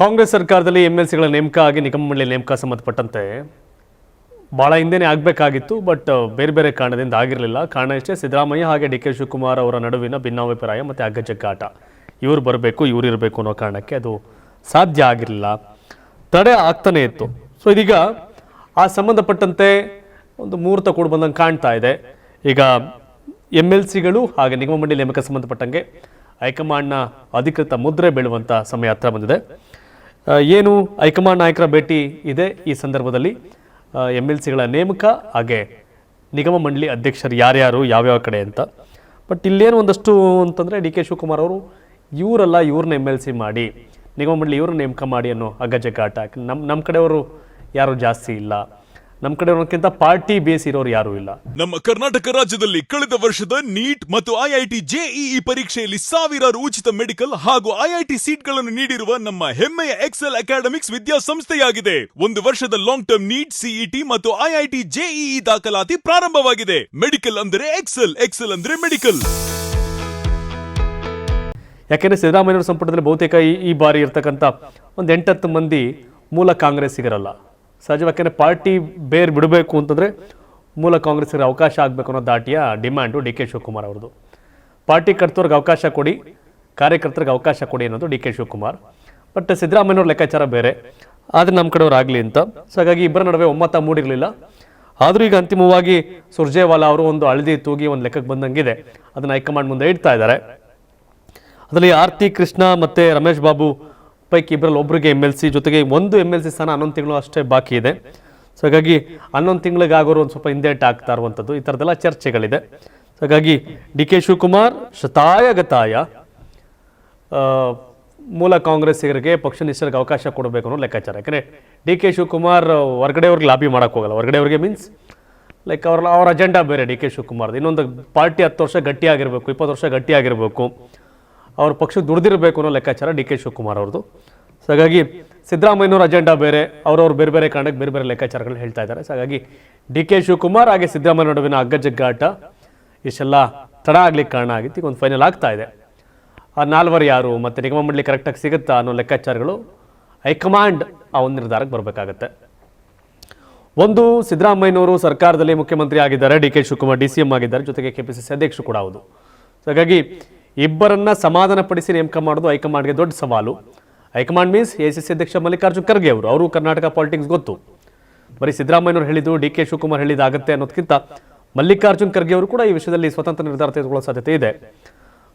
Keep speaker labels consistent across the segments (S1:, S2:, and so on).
S1: ಕಾಂಗ್ರೆಸ್ ಸರ್ಕಾರದಲ್ಲಿ M L ಸಿಗಳ ನೇಮಕ ಆಗಿ ನಿಗಮ ಮಂಡಳಿ ನೇಮಕ ಸಂಬಂಧಪಟ್ಟಂತೆ ಭಾಳ ಹಿಂದೆನೇ ಆಗಬೇಕಾಗಿತ್ತು, ಬಟ್ ಬೇರೆ ಬೇರೆ ಕಾರಣದಿಂದ ಆಗಿರಲಿಲ್ಲ. ಕಾರಣ ಇಷ್ಟೇ, ಸಿದ್ದರಾಮಯ್ಯ ಹಾಗೆ ಡಿ ಕೆ ಶಿವಕುಮಾರ್ ಅವರ ನಡುವಿನ ಭಿನ್ನಾಭಿಪ್ರಾಯ ಮತ್ತು ಅಗ್ಗಜಗ್ಗಾಟ. ಇವ್ರು ಬರಬೇಕು, ಇವ್ರು ಇರಬೇಕು ಅನ್ನೋ ಕಾರಣಕ್ಕೆ ಅದು ಸಾಧ್ಯ ಆಗಿರಲಿಲ್ಲ. ತಡೆ ಆಗ್ತಾನೆ ಇತ್ತು. ಸೊ ಇದೀಗ ಆ ಸಂಬಂಧಪಟ್ಟಂತೆ ಒಂದು ಮುಹೂರ್ತ ಕೂಡ ಬಂದಂಗೆ ಕಾಣ್ತಾ ಇದೆ. ಈಗ ಎಂ ಎಲ್ ಸಿಗಳು ಹಾಗೆ ನಿಗಮ ಮಂಡಳಿ ನೇಮಕ ಸಂಬಂಧಪಟ್ಟಂಗೆ ಹೈಕಮಾಂಡ್ನ ಅಧಿಕೃತ ಮುದ್ರೆ ಬೀಳುವಂಥ ಸಮಯ ಹತ್ರ ಬಂದಿದೆ. ಏನು ಹೈಕಮಾಂಡ್ ನಾಯಕರ ಭೇಟಿ ಇದೆ ಈ ಸಂದರ್ಭದಲ್ಲಿ? ಎಂ ಎಲ್ ಸಿಗಳ ನೇಮಕ ಹಾಗೆ ನಿಗಮ ಮಂಡಳಿ ಅಧ್ಯಕ್ಷರು ಯಾರ್ಯಾರು, ಯಾವ್ಯಾವ ಕಡೆ ಅಂತ. ಬಟ್ ಇಲ್ಲೇನು ಒಂದಷ್ಟು ಅಂತಂದರೆ ಡಿ ಕೆ ಶಿವಕುಮಾರ್ ಅವರು ಇವರೆಲ್ಲ ಇವ್ರನ್ನ ಎಂ ಎಲ್ ಸಿ ಮಾಡಿ, ನಿಗಮ ಮಂಡಳಿ ಇವ್ರನ್ನ ನೇಮಕ ಮಾಡಿ ಅನ್ನೋ ಅಗ್ಗಜಗ್ಗಾಟ ನಮ್ಮ ನಮ್ಮ ಕಡೆಯವರು ಯಾರು ಜಾಸ್ತಿ ಇಲ್ಲ. ನಮ್ಮ ಕಡೆ ಇರೋಕ್ಕಿಂತ ಪಾರ್ಟಿ ಬೇಸ್ ಇರೋರು ಯಾರು ಇಲ್ಲ.
S2: ನಮ್ಮ ಕರ್ನಾಟಕ ರಾಜ್ಯದಲ್ಲಿ ಕಳೆದ ವರ್ಷದ ನೀಟ್ ಮತ್ತು ಐಐಟಿ ಜೆಇಇ ಪರೀಕ್ಷೆಯಲ್ಲಿ ಸಾವಿರಾರು ಉಚಿತ ಮೆಡಿಕಲ್ ಹಾಗೂ ಐಐಟಿ ಸೀಟ್ಗಳನ್ನು ನೀಡಿರುವ ನಮ್ಮ ಹೆಮ್ಮೆಯ ಎಕ್ಸೆಲ್ ಅಕಾಡೆಮಿಕ್ಸ್ ವಿದ್ಯಾಸಂಸ್ಥೆಯಾಗಿದೆ. ಒಂದು ವರ್ಷದ ಲಾಂಗ್ ಟರ್ಮ್ ನೀಟ್ ಸಿಇಟಿ ಮತ್ತು ಐಐಟಿ ಜೆಇಇ ದಾಖಲಾತಿ ಪ್ರಾರಂಭವಾಗಿದೆ. ಮೆಡಿಕಲ್ ಅಂದರೆ ಎಕ್ಸೆಲ್ ಎಕ್ಸೆಲ್ ಅಂದ್ರೆ ಮೆಡಿಕಲ್.
S1: ಯಾಕೆಂದರೆ ಸಿದ್ದರಾಮಯ್ಯವ್ರ ಸಂಪುಟದಲ್ಲಿ ಬಹುತೇಕ ಈ ಈ ಬಾರಿ ಇರ್ತಕ್ಕಂಥ ಒಂದು ಎಂಟತ್ತು ಮಂದಿ ಮೂಲ ಕಾಂಗ್ರೆಸ್ಸಿಗರಲ್ಲ. ಸಹಜವಾಗಿ ಯಾಕೆಂದರೆ ಪಾರ್ಟಿ ಬೇರ್ ಬಿಡಬೇಕು ಅಂತಂದರೆ ಮೂಲ ಕಾಂಗ್ರೆಸ್ಸಿಗರ ಅವಕಾಶ ಆಗಬೇಕು ಅನ್ನೋ ದಾಟಿಯ ಡಿಮ್ಯಾಂಡು ಡಿ ಕೆ ಶಿವಕುಮಾರ್ ಅವ್ರದ್ದು. ಪಾರ್ಟಿ ಕರ್ತವ್ರಿಗೆ ಅವಕಾಶ ಕೊಡಿ, ಕಾರ್ಯಕರ್ತರಿಗೆ ಅವಕಾಶ ಕೊಡಿ ಅನ್ನೋದು ಡಿ ಕೆ ಶಿವಕುಮಾರ್. ಬಟ್ ಸಿದ್ದರಾಮಯ್ಯವ್ರ ಲೆಕ್ಕಾಚಾರ ಬೇರೆ. ಆದರೆ ನಮ್ಮ ಕಡೆಯವ್ರು ಆಗಲಿ ಅಂತ. ಸೊ ಹಾಗಾಗಿ ಇಬ್ಬರ ನಡುವೆ ಒಮ್ಮತ ಮೂಡಿರಲಿಲ್ಲ. ಆದರೂ ಈಗ ಅಂತಿಮವಾಗಿ ಸುರ್ಜೇವಾಲಾ ಅವರು ಒಂದು ಹಳದಿ ತೂಗಿ ಒಂದು ಲೆಕ್ಕಕ್ಕೆ ಬಂದಂಗಿದೆ. ಅದನ್ನು ಹೈಕಮಾಂಡ್ ಮುಂದೆ ಇಡ್ತಾ ಇದ್ದಾರೆ. ಅದರಲ್ಲಿ ಆರ್ತಿ ಕೃಷ್ಣ ಮತ್ತು ರಮೇಶ್ ಬಾಬು ಪೈಕಿ ಇಬ್ಬರಲ್ಲಿ ಒಬ್ಬರಿಗೆ ಎಂ ಎಲ್ ಸಿ ಜೊತೆಗೆ ಒಂದು ಎಂ ಎಲ್ ಸಿ ಸ್ಥಾನ ಹನ್ನೊಂದು ತಿಂಗಳು ಅಷ್ಟೇ ಬಾಕಿ ಇದೆ. ಸೊ ಹಾಗಾಗಿ ಹನ್ನೊಂದು ತಿಂಗಳಿಗಾಗೋರು ಒಂದು ಸ್ವಲ್ಪ ಹಿಂದೇಟ್ ಆಗ್ತಾ ಇರುವಂಥದ್ದು. ಈ ಥರದ್ದೆಲ್ಲ ಚರ್ಚೆಗಳಿದೆ. ಸೊ ಹಾಗಾಗಿ ಡಿ ಕೆ ಶಿವಕುಮಾರ್ ಶತಾಯಗತಾಯ ಮೂಲ ಕಾಂಗ್ರೆಸ್ಸಿಗರಿಗೆ ಪಕ್ಷ ನಿಷ್ಠರಿಗೆ ಅವಕಾಶ ಕೊಡಬೇಕು ಅನ್ನೋ ಲೆಕ್ಕಾಚಾರ. ಯಾಕಂದರೆ ಡಿ ಕೆ ಶಿವಕುಮಾರ್ ಹೊರಗಡೆಯವ್ರಿಗೆ ಲಾಬಿ ಮಾಡೋಕ್ಕೆ ಹೋಗಲ್ಲ ಹೊರಗಡೆಯವ್ರಿಗೆ ಮೀನ್ಸ್ ಲೈಕ್ ಅವ್ರ ಅವ್ರ ಅಜೆಂಡಾ ಬೇರೆ ಡಿ ಕೆ ಶಿವಕುಮಾರ್ದು. ಇನ್ನೊಂದು ಪಾರ್ಟಿ ಹತ್ತು ವರ್ಷ ಗಟ್ಟಿಯಾಗಿರಬೇಕು, ಇಪ್ಪತ್ತು ವರ್ಷ ಗಟ್ಟಿಯಾಗಿರಬೇಕು. ಅವ್ರ ಪಕ್ಷಕ್ಕೆ ದುಡ್ದಿರಬೇಕು ಅನ್ನೋ ಲೆಕ್ಕಾಚಾರ ಡಿ ಕೆ ಶಿವಕುಮಾರ್ ಅವ್ರದ್ದು. ಸೊ ಹಾಗಾಗಿ ಸಿದ್ದರಾಮಯ್ಯನವ್ರ ಅಜೆಂಡಾ ಬೇರೆ, ಅವರವ್ರು ಬೇರೆ ಬೇರೆ ಕಾರಣಕ್ಕೆ ಬೇರೆ ಬೇರೆ ಲೆಕ್ಕಾಚಾರಗಳನ್ನ ಹೇಳ್ತಾ ಇದ್ದಾರೆ. ಸೊ ಹಾಗಾಗಿ ಡಿ ಕೆ ಶಿವಕುಮಾರ್ ಹಾಗೆ ಸಿದ್ದರಾಮಯ್ಯ ನಡುವಿನ ಅಗ್ಗಜಗ್ಗಾಟ ಇಷ್ಟೆಲ್ಲ ತಡ ಆಗ್ಲಿಕ್ಕೆ ಕಾರಣ ಆಗಿತ್ತು ಒಂದು ಫೈನಲ್ ಆಗ್ತಾ ಇದೆ. ಆ ನಾಲ್ವರು ಯಾರು ಮತ್ತು ನಿಗಮ ಮಂಡಳಿ ಕರೆಕ್ಟಾಗಿ ಸಿಗುತ್ತಾ ಅನ್ನೋ ಲೆಕ್ಕಾಚಾರಗಳು ಹೈಕಮಾಂಡ್ ಆ ಒಂದು ನಿರ್ಧಾರಕ್ಕೆ ಬರಬೇಕಾಗತ್ತೆ. ಒಂದು, ಸಿದ್ದರಾಮಯ್ಯನವರು ಸರ್ಕಾರದಲ್ಲಿ ಮುಖ್ಯಮಂತ್ರಿ ಆಗಿದ್ದಾರೆ, D K Shivakumar D C M ಆಗಿದ್ದಾರೆ, ಜೊತೆಗೆ ಕೆ ಪಿ ಸಿ ಸಿ ಅಧ್ಯಕ್ಷರು ಕೂಡ ಹೌದು. ಹಾಗಾಗಿ ಇಬ್ಬರನ್ನ ಸಮಾಧಾನಪಡಿಸಿ ನೇಮಕ ಮಾಡೋದು ಹೈಕಮಾಂಡ್ಗೆ ದೊಡ್ಡ ಸವಾಲು. High command means A C C ಅಧ್ಯಕ್ಷ ಮಲ್ಲಿಕಾರ್ಜುನ್ ಖರ್ಗೆ ಅವರು. ಅವರು ಕರ್ನಾಟಕ ಪಾಲಿಟಿಕ್ಸ್ ಗೊತ್ತು. ಬರೀ ಸಿದ್ದರಾಮಯ್ಯನವರು ಹೇಳಿದ್ದು, ಡಿ ಕೆ ಶಿವಕುಮಾರ್ ಹೇಳಿದಾಗತ್ತೆ ಅನ್ನೋದಕ್ಕಿಂತ ಮಲ್ಲಿಕಾರ್ಜುನ್ ಖರ್ಗೆ ಅವರು ಕೂಡ ಈ ವಿಷಯದಲ್ಲಿ ಸ್ವತಂತ್ರ ನಿರ್ಧಾರ ತೆಗೆದುಕೊಳ್ಳೋ ಸಾಧ್ಯತೆ ಇದೆ.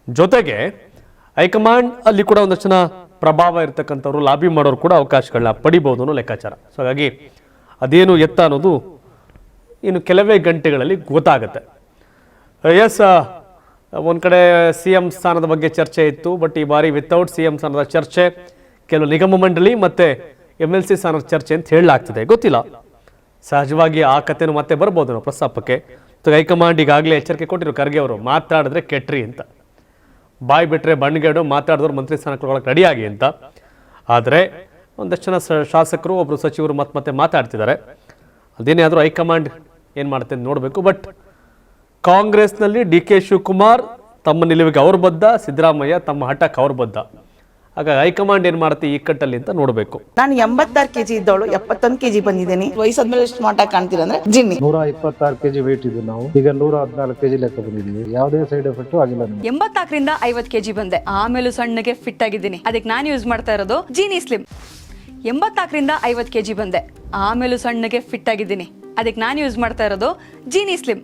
S1: ಜೊತೆಗೆ ಹೈಕಮಾಂಡ್ ಅಲ್ಲಿ ಕೂಡ ಒಂದಷ್ಟು ಪ್ರಭಾವ ಇರತಕ್ಕಂಥವ್ರು, ಲಾಬಿ ಮಾಡೋರು ಕೂಡ ಅವಕಾಶಗಳನ್ನ ಪಡಿಬೋದು ಅನ್ನೋ ಲೆಕ್ಕಾಚಾರ. ಸೊ ಹಾಗಾಗಿ ಅದೇನು ಎತ್ತ ಅನ್ನೋದು ಇನ್ನು ಕೆಲವೇ ಗಂಟೆಗಳಲ್ಲಿ ಗೊತ್ತಾಗುತ್ತೆ. ಎಸ್ ಒಂದು ಕಡೆ ಸಿ ಎಂ ಸ್ಥಾನದ ಬಗ್ಗೆ ಚರ್ಚೆ ಇತ್ತು, ಬಟ್ ಈ ಬಾರಿ ವಿತೌಟ್ ಸಿ ಎಂ ಸ್ಥಾನದ ಚರ್ಚೆ, ಕೆಲವು ನಿಗಮ ಮಂಡಳಿ ಮತ್ತೆ ಎಂ ಎಲ್ ಸಿ ಸ್ಥಾನದ ಚರ್ಚೆ ಅಂತ ಹೇಳಲಾಗ್ತದೆ. ಗೊತ್ತಿಲ್ಲ. ಸಹಜವಾಗಿ ಆ ಕಥೆನೂ ಮತ್ತೆ ಬರ್ಬೋದು ನಾವು ಪ್ರಸ್ತಾಪಕ್ಕೆ. ಹೈಕಮಾಂಡ್ ಈಗಾಗಲೇ ಎಚ್ಚರಿಕೆ ಕೊಟ್ಟಿರು ಖರ್ಗೆ ಅವರು, ಮಾತಾಡಿದ್ರೆ ಕೆಟ್ರಿ ಅಂತ. ಬಾಯಿ ಬಿಟ್ಟರೆ ಬಣ್ಣಗೇಡು ಮಾತಾಡಿದ್ರು ಮಂತ್ರಿ ಸ್ಥಾನ ಒಳಗೆ ರೆಡಿಯಾಗಿ ಅಂತ. ಆದರೆ ಒಂದಷ್ಟು ಜನ ಶಾಸಕರು ಒಬ್ಬರು ಸಚಿವರು ಮತ್ತೆ ಮತ್ತೆ ಮಾತಾಡ್ತಿದ್ದಾರೆ. ಅದೇನೇ ಆದರೂ ಹೈಕಮಾಂಡ್ ಏನು ಮಾಡುತ್ತೆ ನೋಡಬೇಕು, ಬಟ್ ಕಾಂಗ್ರೆಸ್ನಲ್ಲಿ ಡಿ ಕೆ ಶಿವಕುಮಾರ್ ತಮ್ಮ ನಿಲುವಿಗೆ ಅವ್ರು ಬದ್ಧ ಸಿದ್ದರಾಮಯ್ಯ ತಮ್ಮ ಹಠಕ್ಕೆ ಅವ್ರು ಬದ್ಧ ಹಾಗಾಗಿ ಹೈಕಮಾಂಡ್ ಏನು ಮಾಡುತ್ತೆ ಈ ಕಟ್ಟಲ್ಲಿ ಅಂತ ನೋಡಬೇಕು.
S3: ನಾನು ಎಂಬತ್ತಾರು ಕೆಜಿ ಇದ್ದವಳು ಎಪ್ಪತ್ತೊಂದು ಕೆಜಿ ಬಂದಿದ್ದೀನಿ. ವಯಸ್ಸಾದ್ಮೇಲೆ ಎಷ್ಟು ಮಾಟ ಕಾಣ್ತೀರ ಅಂದ್ರೆ ಜಿನ್ನಿ.
S4: ನೂರ ಇಪ್ಪತ್ತಾರು ಕೆಜಿ ವೇಟ್ ಇದ್ದು ನಾವು. ಈಗ ನೂರ ಹದಿನಾಲ್ಕು ಕೆಜಿ ಲೆಕ್ಕ ಬಂದಿದ್ದೀವಿ. ಯಾವುದೇ ಸೈಡ್ ಎಫೆಕ್ಟ್ ಆಗಿಲ್ಲ ಎಂಬತ್ತಾಕರಿಂದ
S5: ಎಂಬತ್ನಾಲ್ಕರಿಂದ ಐವತ್ ಕೆಜಿ ಬಂದೆ. ಆಮೇಲೂ ಸಣ್ಣಗೆ ಫಿಟ್ ಆಗಿದ್ದೀನಿ. ಅದಕ್ಕೆ ನಾನು ಯೂಸ್ ಮಾಡ್ತಾ ಇರೋದು ಜೀನಿ ಸ್ಲಿಮ್ ಎಂಬತ್ನಾಲ್ಕರಿಂದ ಐವತ್ ಕೆಜಿ ಬಂದೆ. ಆಮೇಲೂ ಸಣ್ಣಗೆ ಫಿಟ್ ಆಗಿದ್ದೀನಿ. ಅದಕ್ಕೆ ನಾನು ಯೂಸ್ ಮಾಡ್ತಾ ಇರೋದು ಜೀನಿ ಸ್ಲಿಮ್